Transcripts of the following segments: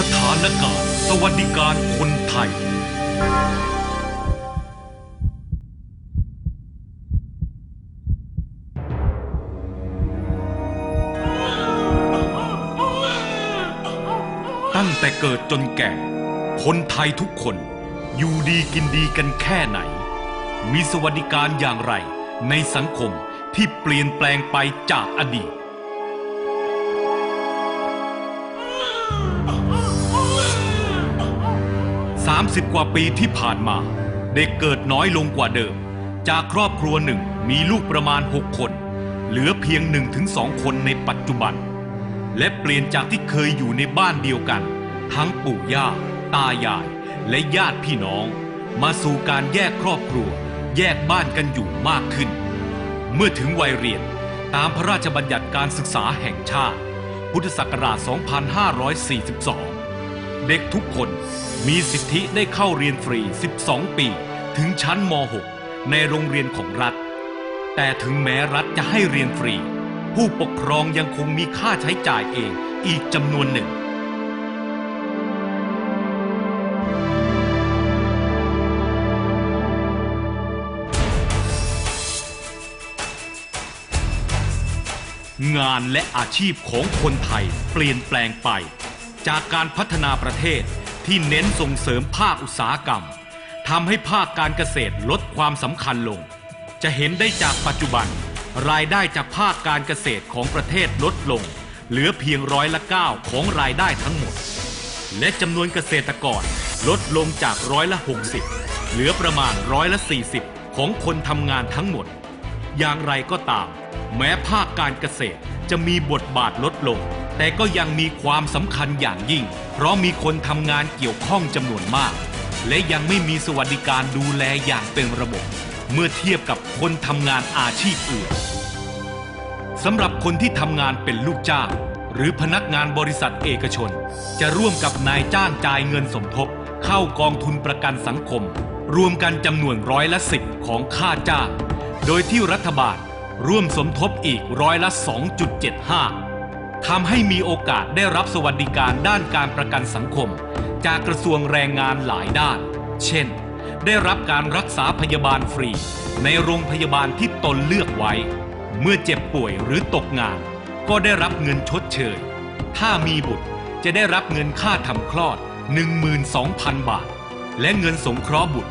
สถานการณ์สวัสดิการคนไทย ตั้งแต่เกิดจนแก่ คนไทยทุกคน อยู่ดีกินดีกันแค่ไหน มีสวัสดิการอย่างไรในสังคมที่เปลี่ยนแปลงไปจากอดีต 30 กว่าปีที่ผ่านมา เด็กเกิดน้อยลงกว่าเดิม จากครอบครัวหนึ่งมีลูกประมาณ 6 คน เหลือเพียง 1-2 คนในปัจจุบัน และเปลี่ยนจากที่เคยอยู่ในบ้านเดียวกัน ทั้งปู่ย่า ตายาย และญาติพี่น้อง มาสู่การแยกครอบครัว แยกบ้านกันอยู่มากขึ้น เมื่อถึงวัยเรียนตามพระราชบัญญัติการศึกษาแห่งชาติ พุทธศักราช 2542 เด็กทุกคนมีสิทธิได้เข้าเรียนฟรี 12 ปี ถึงชั้นม .6 ในโรงเรียนของรัฐ แต่ถึงแม้รัฐจะให้เรียนฟรี ผู้ปกครองยังคงมีค่าใช้จ่ายเองอีกจำนวนหนึ่ง งานและอาชีพของคนไทยเปลี่ยนแปลงไป จากการพัฒนาประเทศที่เน้นส่งเสริมภาคอุตสาหกรรมทำให้ภาคการเกษตรลดความสำคัญลง จะเห็นได้จากปัจจุบัน รายได้จากภาคการเกษตรของประเทศลดลง เหลือเพียงร้อยละ9ของรายได้ทั้งหมด และจำนวนเกษตรกรลดลงจากร้อยละ 60 เหลือประมาณร้อยละ 40 ของคนทำงานทั้งหมด อย่างไรก็ตาม แม้ภาคการเกษตรจะมีบทบาทลดลง แต่ก็ยังมีความสำคัญอย่างยิ่ง เพราะมีคนทำงานเกี่ยวข้องจำนวนมาก และยังไม่มีสวัสดิการดูแลอย่างเป็นระบบ เมื่อเทียบกับคนทำงานอาชีพอื่นสำหรับคนที่ทำงานเป็นลูกจ้างหรือพนักงานบริษัทเอกชน จะร่วมกับนายจ้างจ่ายเงินสมทบ เข้ากองทุนประกันสังคม รวมกันจำนวนร้อยละสิบของค่าจ้าง โดยที่รัฐบาลร่วมสมทบอีกร้อยละ 2.75 ทำให้มีโอกาสได้รับสวัสดิการด้านการประกันสังคม จากกระทรวงแรงงานหลายด้าน เช่น ได้รับการรักษาพยาบาลฟรี ในโรงพยาบาลที่ตนเลือกไว้ เมื่อเจ็บป่วยหรือตกงาน ก็ได้รับเงินชดเชย ถ้ามีบุตรจะได้รับเงินค่าทำคลอด 12,000 บาท และเงินสงเคราะห์บุตร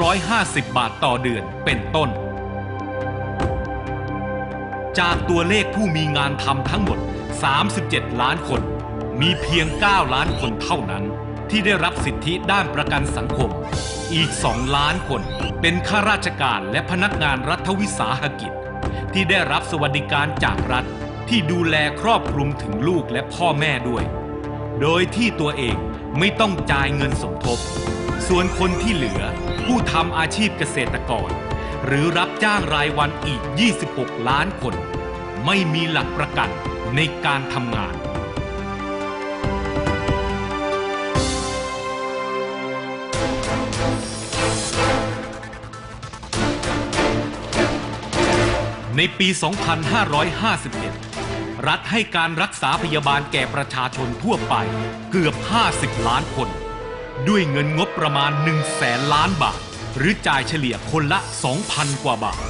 350 บาทต่อเดือนเป็นต้น จากตัวเลขผู้มีงานทำทั้งหมด 37 ล้านคน มีเพียง 9 ล้านคนเท่านั้น ที่ได้รับสิทธิด้านประกันสังคม อีก 2 ล้านคน เป็นข้าราชการและพนักงานรัฐวิสาหกิจ ที่ได้รับสวัสดิการจากรัฐที่ดูแลครอบคลุมถึงลูกและพ่อแม่ด้วย โดยที่ตัวเองไม่ต้องจ่ายเงินสมทบ ส่วนคนที่เหลือผู้ทำอาชีพเกษตรกร หรือรับจ้างรายวันอีก 26 ล้านคน ไม่มีหลักประกันในการทำงาน ในปี 2551 รัฐให้การรักษาพยาบาลแก่ประชาชนทั่วไปเกือบ 50 ล้านคน ด้วยเงินงบประมาณ 1 แสนล้านบาท หรือจ่ายเฉลี่ยคนละ 2,000 กว่าบาท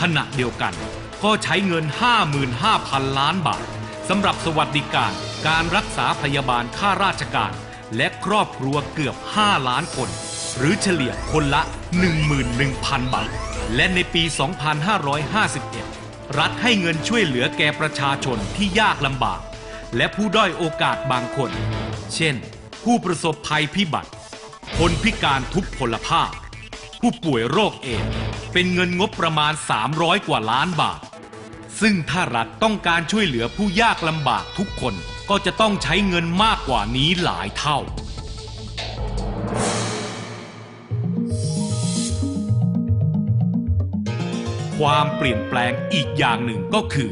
ขณะเดียวกันก็ใช้เงิน 55,000 ล้านบาทสำหรับสวัสดิการ การรักษาพยาบาลข้าราชการ และครอบครัวเกือบ 5 ล้านคน หรือเฉลี่ยคนละ 11,000 บาท และในปี 2551 รัฐให้เงินช่วยเหลือแก่ประชาชนที่ยากลำบาก และผู้ด้อยโอกาสบางคน เช่น ผู้ประสบภัยพิบัติ คนพิการทุพพลภาพ ผู้ป่วยโรคเอดเป็นเงินงบประมาณ 300 กว่าล้านบาท ซึ่งถ้ารัฐต้องการช่วยเหลือผู้ยากลำบากทุกคนก็จะต้องใช้เงินมากกว่านี้หลายเท่า ความเปลี่ยนแปลงอีกอย่างหนึ่งก็คือ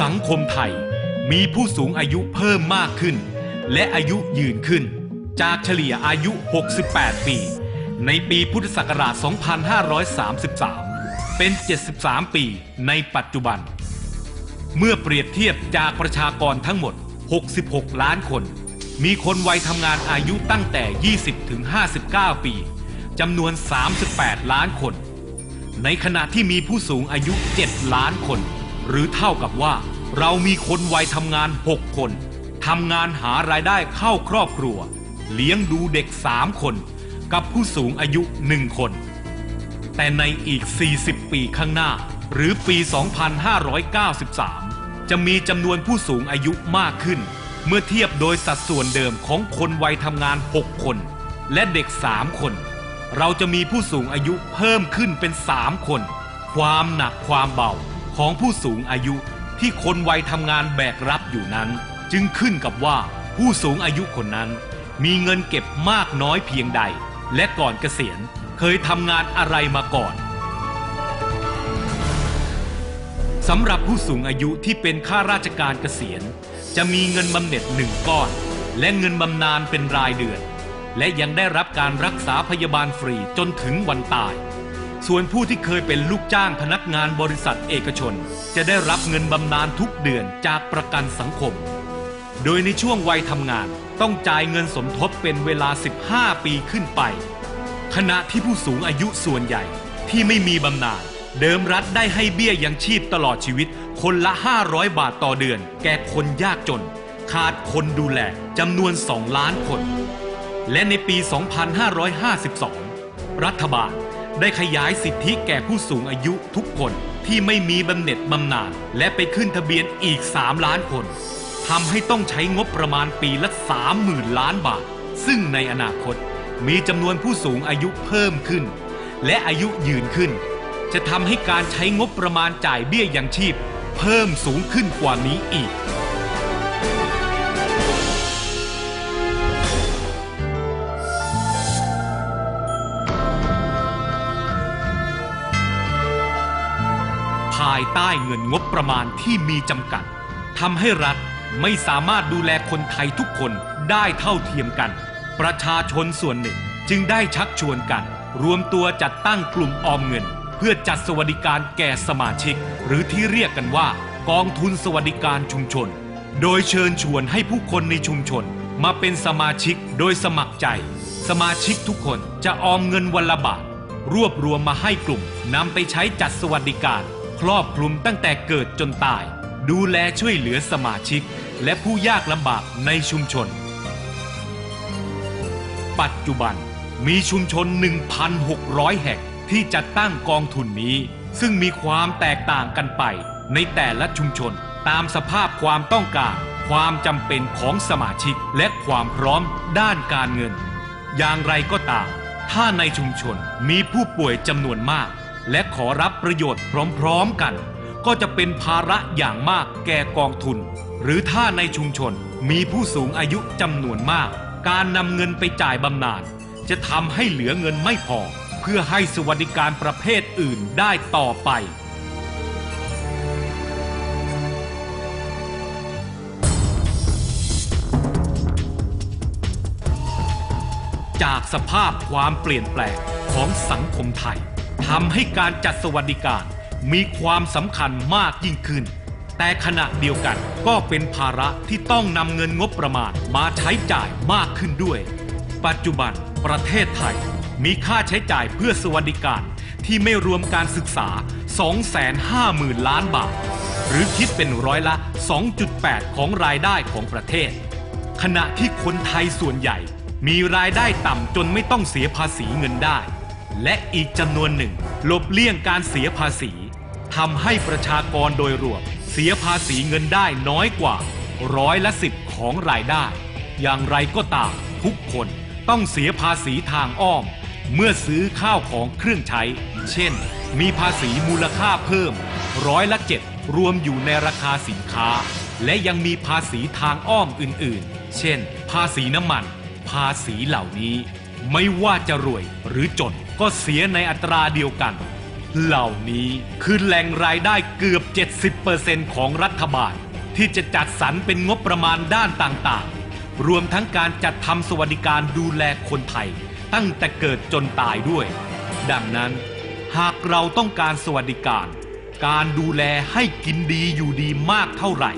สังคมไทยมีผู้สูงอายุเพิ่มมากขึ้น และอายุยืนขึ้น จากเฉลี่ยอายุ 68 ปี ในปีพุทธศักราช 2533 เป็น 73 ปีในปัจจุบัน เมื่อเปรียบเทียบจากประชากรทั้งหมด 66 ล้านคน มีคนวัยทำงานอายุตั้งแต่ 20 ถึง 59 ปีจำนวน 38 ล้านคน ในขณะที่มีผู้สูงอายุ 7 ล้านคน หรือเท่ากับว่าเรามีคนวัยทำงาน 6 คน ทำงานหารายได้เข้าครอบครัว เลี้ยงดูเด็ก3คน กับผู้สูงอายุ1คน แต่ในอีก 40 ปีข้างหน้า หรือปี 2593 จะมีจำนวนผู้สูงอายุมากขึ้น เมื่อเทียบโดยสัดส่วนเดิมของคนวัยทำงาน 6 คน และเด็ก 3 คน เราจะมีผู้สูงอายุเพิ่มขึ้นเป็น 3 คน ความหนักความเบาของผู้สูงอายุที่คนวัยทำงานแบกรับอยู่นั้น จึงขึ้นกับว่าผู้สูงอายุคนนั้น มีเงินเก็บมากน้อยเพียงใด และก่อนเกษียณเคยทำงานอะไรมาก่อนสำหรับผู้สูงอายุที่เป็นข้าราชการเกษียณ จะมีเงินบำเหน็จหนึ่งก้อน และเงินบำนาญเป็นรายเดือน และยังได้รับการรักษาพยาบาลฟรีจนถึงวันตาย ส่วนผู้ที่เคยเป็นลูกจ้างพนักงานบริษัทเอกชน จะได้รับเงินบำนาญทุกเดือนจากประกันสังคม โดยในช่วงวัยทำงานต้องจ่ายเงินสมทบเป็นเวลา 15 ปีขึ้นไป ขณะที่ผู้สูงอายุส่วนใหญ่ที่ไม่มีบำนาญเดิมรัฐได้ให้เบี้ยยังชีพตลอดชีวิต คนละ 500 บาทต่อเดือน แก่คนยากจน ขาดคนดูแลจำนวน 2 ล้านคน และในปี 2552 รัฐบาลได้ขยายสิทธิแก่ผู้สูงอายุทุกคนที่ไม่มีบำเหน็จบำนาญและไปขึ้นทะเบียนอีก 3 ล้านคน ทำให้ต้องใช้งบประมาณปีละ 30,000 ล้านบาท ซึ่งในอนาคตมีจำนวนผู้สูงอายุเพิ่มขึ้น และอายุยืนขึ้น จะทำให้การใช้งบประมาณจ่ายเบี้ยยังชีพ เพิ่มสูงขึ้นกว่านี้อีก ภายใต้เงินงบประมาณที่มีจำกัดทำให้รัฐ ไม่สามารถดูแลคนไทยทุกคนได้เท่าเทียมกัน ประชาชนส่วนหนึ่งจึงได้ชักชวนกัน รวมตัวจัดตั้งกลุ่มออมเงิน เพื่อจัดสวัสดิการแก่สมาชิก หรือที่เรียกกันว่า กองทุนสวัสดิการชุมชน โดยเชิญชวนให้ผู้คนในชุมชน มาเป็นสมาชิกโดยสมัครใจ สมาชิกทุกคนจะออมเงินวันละบาทรวบรวมมาให้กลุ่มนำไปใช้จัดสวัสดิการ ครอบคลุมตั้งแต่เกิดจนตาย ดูแลช่วยเหลือสมาชิก และผู้ยากลำบากในชุมชน ปัจจุบันมีชุมชน 1,600 แห่งที่จัดตั้งกองทุนนี้ ซึ่งมีความแตกต่างกันไป ในแต่ละชุมชนตามสภาพความต้องการ ความจำเป็นของสมาชิกและความพร้อมด้านการเงิน อย่างไรก็ตาม ถ้าในชุมชนมีผู้ป่วยจำนวนมาก และขอรับประโยชน์พร้อม ๆ กัน ก็จะเป็นภาระอย่างมากแก่กองทุน หรือถ้าในชุมชนมีผู้สูงอายุจำนวนมาก การนำเงินไปจ่ายบำนาญจะทำให้เหลือเงินไม่พอ เพื่อให้สวัสดิการประเภทอื่นได้ต่อไปจากสภาพความเปลี่ยนแปลงของสังคมไทยทำให้การจัดสวัสดิการ มีความสำคัญมากยิ่งขึ้น แต่ขณะเดียวกันก็เป็นภาระที่ต้องนำเงินงบประมาณมาใช้จ่ายมากขึ้นด้วย ปัจจุบันประเทศไทย มีค่าใช้จ่ายเพื่อสวัสดิการที่ไม่รวมการศึกษา 250,000 ล้านบาท หรือคิดเป็นร้อยละ 2.8 ของรายได้ของประเทศ ขณะที่คนไทยส่วนใหญ่ มีรายได้ต่ำจนไม่ต้องเสียภาษีเงินได้ และอีกจำนวนหนึ่งหลบเลี่ยงการเสียภาษี ทำให้ประชากรโดยรวม เสียภาษีเงินได้น้อยกว่า ร้อยละสิบของรายได้ อย่างไรก็ตามทุกคนต้องเสียภาษีทางอ้อม เมื่อซื้อข้าวของเครื่องใช้ เช่น มีภาษีมูลค่าเพิ่ม ร้อยละเจ็ดรวมอยู่ในราคาสินค้า และยังมีภาษีทางอ้อมอื่นๆ เช่น ภาษีน้ำมัน ภาษีเหล่านี้ ไม่ว่าจะรวยหรือจนก็เสียในอัตราเดียวกัน เหล่านี้คือแหล่งรายได้เกือบ 70%ของรัฐบาล ที่จะจัดสรรเป็นงบประมาณด้านต่างๆ รวมทั้งการจัดทำสวัสดิการดูแลคนไทย ตั้งแต่เกิดจนตายด้วย ดังนั้น หากเราต้องการสวัสดิการ การดูแลให้กินดีอยู่ดีมากเท่าไหร่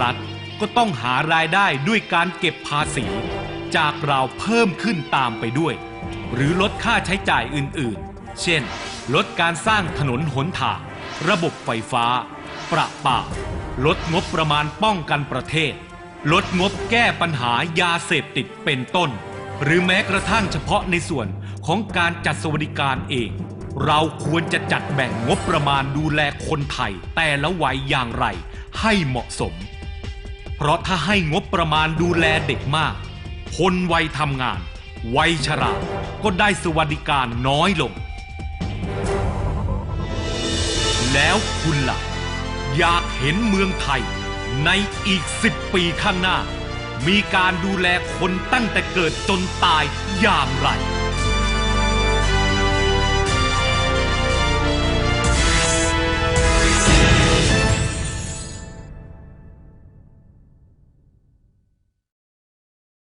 รัฐก็ต้องหารายได้ด้วยการเก็บภาษี จากเราเพิ่มขึ้นตามไปด้วย หรือลดค่าใช้จ่ายอื่นๆ เช่น ลดการสร้างถนนหนทาง ระบบไฟฟ้า ประปา ลดงบประมาณป้องกันประเทศ ลดงบแก้ปัญหายาเสพติดเป็นต้น หรือแม้กระทั่งเฉพาะในส่วนของการจัดสวัสดิการเอง เราควรจะจัดแบ่งงบประมาณดูแลคนไทย แต่ละวัยอย่างไร ให้เหมาะสม เพราะถ้าให้งบประมาณดูแลเด็กมาก คนวัยทำงาน วัยชรา ก็ได้สวัสดิการน้อยลง แล้วคุณล่ะ อยากเห็นเมืองไทย ในอีกสิบปีข้างหน้า มีการดูแลคนตั้งแต่เกิดจนตายอย่างไร